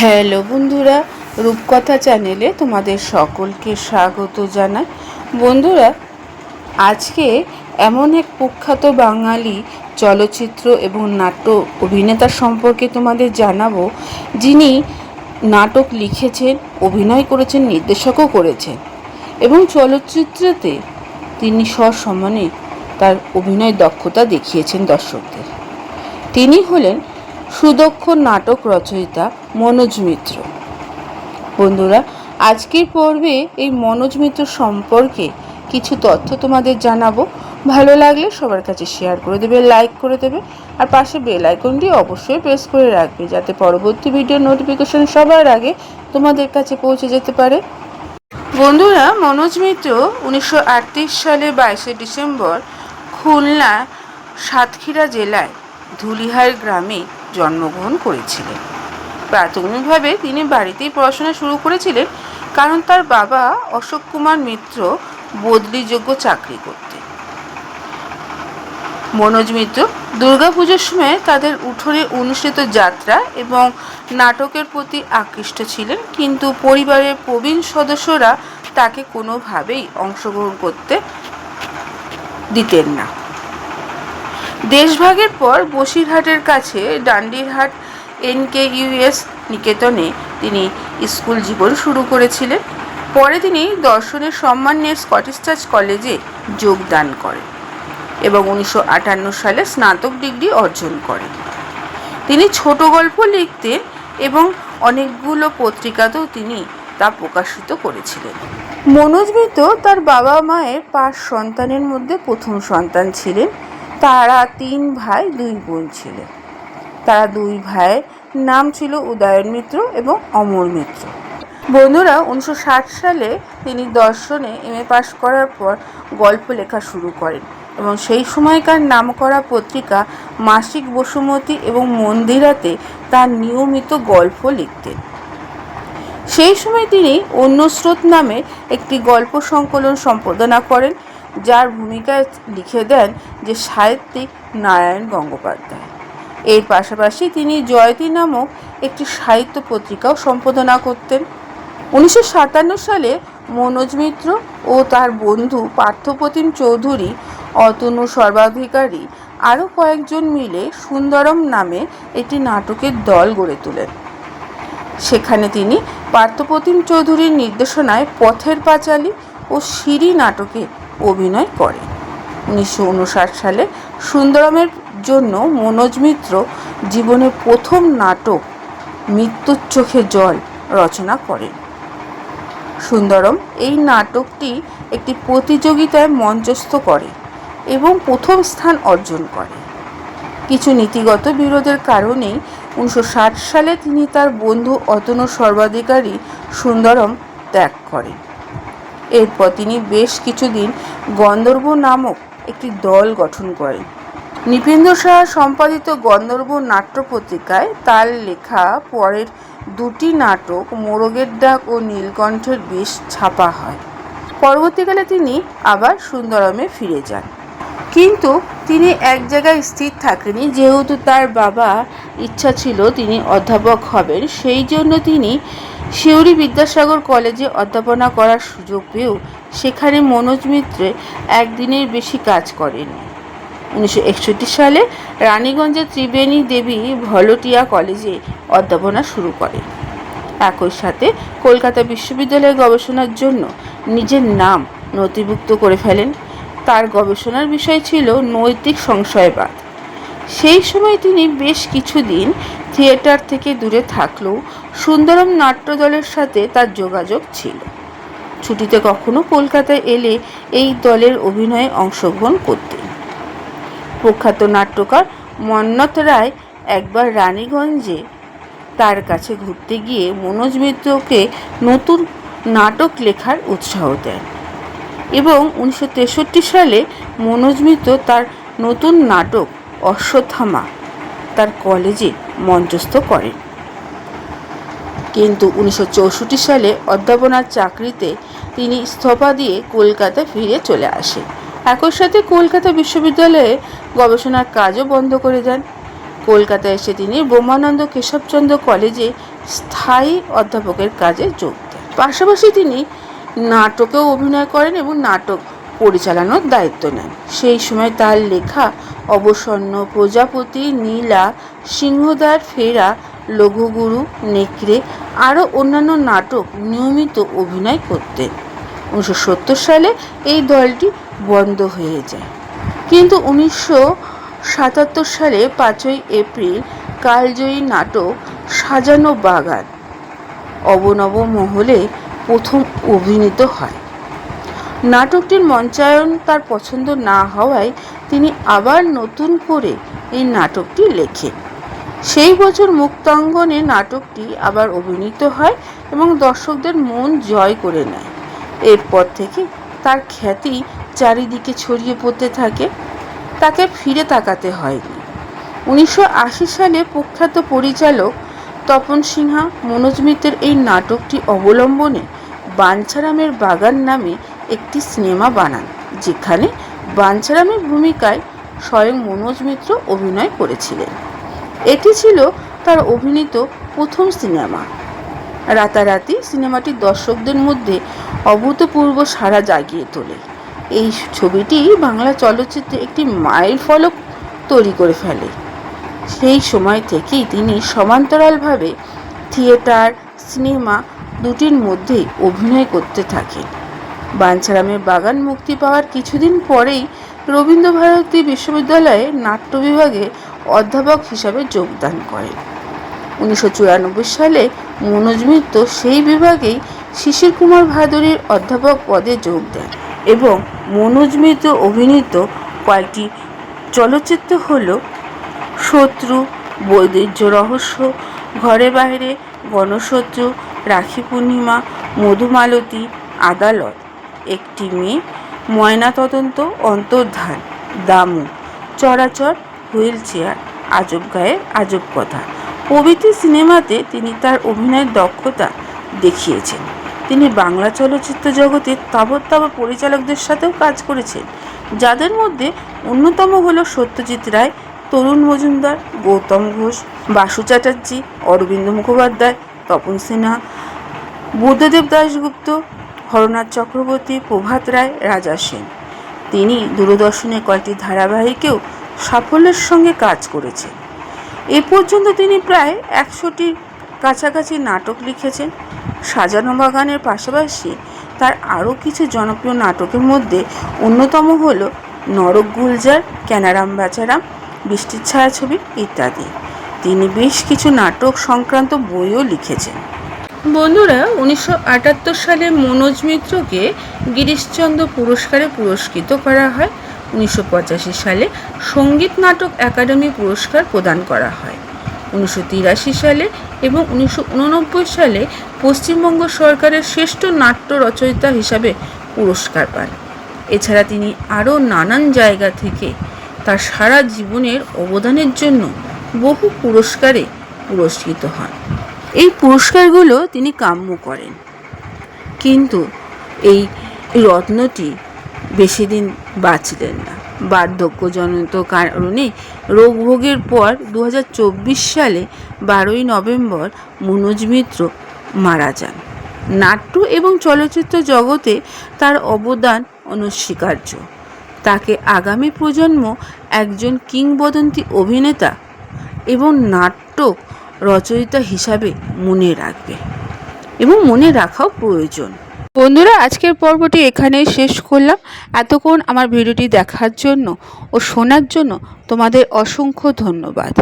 Hello বন্ধুরা, রূপকথা চ্যানেলে তোমাদের সকলকে স্বাগত জানাই। বন্ধুরা, আজকে এমন এক প্রখ্যাত বাঙালি চলচ্চিত্র এবং নাট্য অভিনেতা সম্পর্কে তোমাদের জানাব, যিনি নাটক লিখেছেন, অভিনয় করেছেন, নির্দেশকও করেছেন এবং চলচ্চিত্রতে তিনি সসম্মানে তার অভিনয় দক্ষতা দেখিয়েছেন দর্শকদের। তিনি হলেন সুদক্ষ নাটক রচয়িতা মনোজ মিত্র। বন্ধুরা, আজকের পর্বে এই মনোজ মিত্র সম্পর্কে কিছু তথ্য তোমাদের জানাব। ভালো লাগলে সবার কাছে শেয়ার করে দেবে লাইক করে দেবে, আর পাশে বেল আইকনটি অবশ্যই প্রেস করে রাখবে, যাতে পরবর্তী ভিডিও নোটিফিকেশন সবার আগে তোমাদের কাছে পৌঁছে যেতে পারে। বন্ধুরা, মনোজ মিত্র উনিশশো আটত্রিশ সালে বাইশে ডিসেম্বর খুলনা সাতক্ষীরা জেলায় ধুলিহার গ্রামে জন্মগ্রহণ করেছিলেন। প্রাথমিকভাবে তিনি বাড়িতেই পড়াশোনা শুরু করেছিলেন কারণ তার বাবা অশোক কুমার মিত্র বদলিযোগ্য চাকরি করতেন। মনোজ মিত্র দুর্গাপুজোর সময় তাদের উঠোনে অনুষ্ঠিত যাত্রা এবং নাটকের প্রতি আকৃষ্ট ছিলেন, কিন্তু পরিবারের প্রবীণ সদস্যরা তাকে কোনোভাবেই অংশগ্রহণ করতে দিতেন না। দেশভাগের পর বসিরহাটের কাছে ডান্ডিরহাট এনকে ইউএস নিকেতনে তিনি স্কুল জীবন শুরু করেছিলেন। পরে তিনি দর্শনের সম্মান নিয়ে স্কটিশ চার্চ কলেজে যোগদান করেন এবং উনিশশো আটান্ন সালে স্নাতক ডিগ্রি অর্জন করেন। তিনি ছোট গল্প লিখতেন এবং অনেকগুলো পত্রিকাতেও তিনি তা প্রকাশিত করেছিলেন। মনোজ মিত্র তার বাবা মায়ের পাঁচ সন্তানের মধ্যে প্রথম সন্তান ছিলেন। তারা তিন ভাই, দুই বোন ছিলেন। তারা দুই ভাইয়ের নাম ছিল উদয়ন মিত্র এবং অমর মিত্র। বন্ধুরা, উনিশশো ষাট সালে তিনি দর্শনে এম এ পাশ করার পর গল্প লেখা শুরু করেন এবং সেই সময়কার নামকরা পত্রিকা মাসিক বসুমতী এবং মন্দিরাতে তার নিয়মিত গল্প লিখতেন। সেই সময় তিনি অন্য স্রোত নামে একটি গল্প সংকলন সম্পাদনা করেন যার ভূমিকায় লিখে দেন যে সাহিত্যিক নারায়ণ গঙ্গোপাধ্যায়। এর পাশাপাশি তিনি জয়তী নামক একটি সাহিত্য পত্রিকাও সম্পাদনা করতেন। উনিশশো সাতান্ন সালে মনোজ মিত্র ও তার বন্ধু পার্থপ্রতিম চৌধুরী অতনু সর্বাধিকারী আরও কয়েকজন মিলে সুন্দরম নামে একটি নাটকের দল গড়ে তোলেন। সেখানে তিনি পার্থপ্রতিম চৌধুরীর নির্দেশনায় পথের পাঁচালী ও সিঁড়ি নাটকে অভিনয় করে। উনিশশো উনষাট সালে সুন্দরমের জন্য মনোজ মিত্র জীবনের প্রথম নাটক মৃত্যুর চোখে জল রচনা করেন। সুন্দরম এই নাটকটি একটি প্রতিযোগিতায় মঞ্চস্থ করে এবং প্রথম স্থান অর্জন করে। কিছু নীতিগত বিরোধের কারণেই উনিশশো ষাট সালে তিনি তার বন্ধু অতনু সর্বাধিকারী সুন্দরম ত্যাগ করেন। এরপর তিনি বেশ কিছুদিন গন্ধর্ব নামক একটি দল গঠন করেন। নৃপেন্দ্র সাহা সম্পাদিত গন্ধর্ব নাট্য পত্রিকায় তার লেখা পরের দুটি নাটক মোরগের ডাক ও নীলকণ্ঠের বেশ ছাপা হয়। পরবর্তীকালে তিনি আবার সুন্দরমে ফিরে যান। কিন্তু তিনি এক জায়গায় স্থির থাকেনি যেহেতু তার বাবা ইচ্ছা ছিল তিনি অধ্যাপক হবেন, সেই জন্য তিনি শিউরি বিদ্যাসাগর কলেজে অধ্যাপনা করার সুযোগ পেয়েও সেখানে মনোজ মিত্রে একদিনের বেশি কাজ করেন। উনিশশো সালে রানীগঞ্জের ত্রিবেণী দেবী ভলটিয়া কলেজে অধ্যাপনা শুরু করেন। একই সাথে কলকাতা বিশ্ববিদ্যালয়ে গবেষণার জন্য নিজের নাম নথিভুক্ত করে ফেলেন। তার গবেষণার বিষয় ছিল নৈতিক সংশয়বাদ। সেই সময় তিনি বেশ কিছুদিন থিয়েটার থেকে দূরে থাকলেও সুন্দরম নাট্যদলের সাথে তার যোগাযোগ ছিল। ছুটিতে কখনো কলকাতায় এলে এই দলের অভিনয়ে অংশগ্রহণ করতেন। প্রখ্যাত নাট্যকার মন্নত রায় একবার রানীগঞ্জে তার কাছে ঘুরতে গিয়ে মনোজ মিত্রকে নতুন নাটক লেখার উৎসাহ দেন এবং উনিশশো তেষট্টি সালে মনোজ মিত্র তার নতুন নাটক অশ্বত্থামা তার কলেজে মঞ্চস্থ করেন। কিন্তু উনিশশো চৌষট্টি সালে অধ্যাপনার চাকরিতে তিনি ইস্তফা দিয়ে কলকাতা ফিরে চলে আসেন। একই সাথে কলকাতা বিশ্ববিদ্যালয়ে গবেষণার কাজও বন্ধ করে দেন। কলকাতায় এসে তিনি ব্রহ্মানন্দ কেশবচন্দ্র কলেজে স্থায়ী অধ্যাপকের কাজে যোগ দেন। পাশাপাশি তিনি নাটকেও অভিনয় করেন এবং নাটক পরিচালনার দায়িত্ব নেন। সেই সময় তার লেখা অবসন্ন প্রজাপতি, নীলা সিংহদার ফেরা, লঘুগুরু, নেকড়ে আরও অন্যান্য নাটক নিয়মিত অভিনয় করতেন। উনিশশো সত্তর সালে এই দলটি বন্ধ হয়ে যায়। কিন্তু উনিশশো সাতাত্তর সালে পাঁচই এপ্রিল কালজয়ী নাটক সাজানো বাগান অবনব মহলে প্রথম অভিনীত হয়। নাটকটির মঞ্চায়ন তার পছন্দ না হওয়ায় তিনি আবার নতুন করে এই নাটকটি লেখেন সেই বছর মুক্তাঙ্গনে নাটকটি আবার অভিনীত হয় এবং দর্শকদের মন জয় করে নেয়। এরপর থেকে তার খ্যাতি চারিদিকে ছড়িয়ে পড়তে থাকে, তাকে ফিরে তাকাতে হয়নি। উনিশশো আশি সালে প্রখ্যাত পরিচালক তপন সিনহা, মনোজ মিত্রের এই নাটকটি অবলম্বনে বাঞ্ছারামের বাগান নামে একটি সিনেমা বানান, যেখানে বাঞ্ছারামের ভূমিকায় স্বয়ং মনোজ মিত্র অভিনয় করেছিলেন। এটি ছিল তার অভিনীত প্রথম সিনেমা। রাতারাতি সিনেমাটি দর্শকদের মধ্যে অভূতপূর্ব সাড়া জাগিয়ে তোলে। এই ছবিটি বাংলা চলচ্চিত্রে একটি মাইল ফলক তৈরি করে ফেলে। সেই সময় থেকেই তিনি সমান্তরালভাবে থিয়েটার, সিনেমা দুটির মধ্যেই অভিনয় করতে থাকেন। বাঞ্ছারামের বাগান মুক্তি পাওয়ার কিছুদিন পরেই রবীন্দ্রভারতী বিশ্ববিদ্যালয়ে নাট্য বিভাগে অধ্যাপক হিসাবে যোগদান করেন। উনিশশো চুরানব্বই সালে মনোজ মিত্র সেই বিভাগেই শিশির কুমার ভাদুরীর অধ্যাপক পদে যোগ দেন এবং মনোজ মিত্র অভিনীত কয়েকটি চলচ্চিত্র হল শত্রু বৈদুর্য রহস্য, ঘরে বাইরে গণশত্রু, রাখি পূর্ণিমা, মধুমালতী, আদালত। একটি মেয়ে, ময়নাতদন্ত, অন্তর্ধান, দামু চরাচর হুইল চেয়ার আজব গায়ে আজব কথা। প্রভৃতি সিনেমাতে তিনি তার অভিনয়ের দক্ষতা দেখিয়েছেন। তিনি বাংলা চলচ্চিত্র জগতের তাবৎ তাবৎ পরিচালকদের সাথেও কাজ করেছেন, যাদের মধ্যে অন্যতম হল সত্যজিৎ রায়, তরুণ মজুমদার, গৌতম ঘোষ, বাসু চ্যাটার্জি, অরবিন্দ মুখোপাধ্যায়, তপন সিনহা, বুদ্ধদেব দাশগুপ্ত হরনাথ চক্রবর্তী, প্রভাত রায়, রাজা সেন। তিনি দূরদর্শনে কয়েকটি ধারাবাহিকেও সাফল্যের সঙ্গে কাজ করেছেন। এ পর্যন্ত তিনি প্রায় একশোটির কাছাকাছি নাটক লিখেছেন। সাজানো বাগানের পাশাপাশি তার আরও কিছু জনপ্রিয় নাটকের মধ্যে অন্যতম হল নরক গুলজার, ক্যানারাম বাচারাম বৃষ্টির ছায়াছবি ইত্যাদি। তিনি বেশ কিছু নাটক সংক্রান্ত বইও লিখেছেন। বন্ধুরা, উনিশশো আটাত্তর সালে মনোজ মিত্রকে গিরিশচন্দ্র পুরস্কারে পুরস্কৃত করা হয়। উনিশশো পঁচাশি সালে সংগীত নাটক একাডেমি পুরস্কার প্রদান করা হয়। উনিশশো তিরাশি সালে এবং উনিশশো উননব্বই সালে পশ্চিমবঙ্গ সরকারের শ্রেষ্ঠ নাট্য রচয়িতা হিসাবে পুরস্কার পান। এছাড়া তিনি আরও নানান জায়গা থেকে তার সারা জীবনের অবদানের জন্য বহু পুরস্কারে পুরস্কৃত হন। এই পুরস্কারগুলো তিনি কাম্য করেন। কিন্তু এই রত্নটি বেশি দিন বাঁচলেন না। বার্ধক্যজনিত কারণে রোগভোগের পর দু হাজার চব্বিশ সালে বারোই নভেম্বর মনোজ মিত্র মারা যান। নাট্য এবং চলচ্চিত্র জগতে তার অবদান অনস্বীকার্য। তাকে আগামী প্রজন্ম একজন কিংবদন্তি অভিনেতা এবং নাটক রচয়িতা হিসাবে মনে রাখবে এবং মনে রাখাও প্রয়োজন। বন্ধুরা, আজকের পর্বটি এখানেই শেষ করলাম। এতক্ষণ আমার ভিডিওটি দেখার জন্য ও শোনার জন্য তোমাদের অসংখ্য ধন্যবাদ।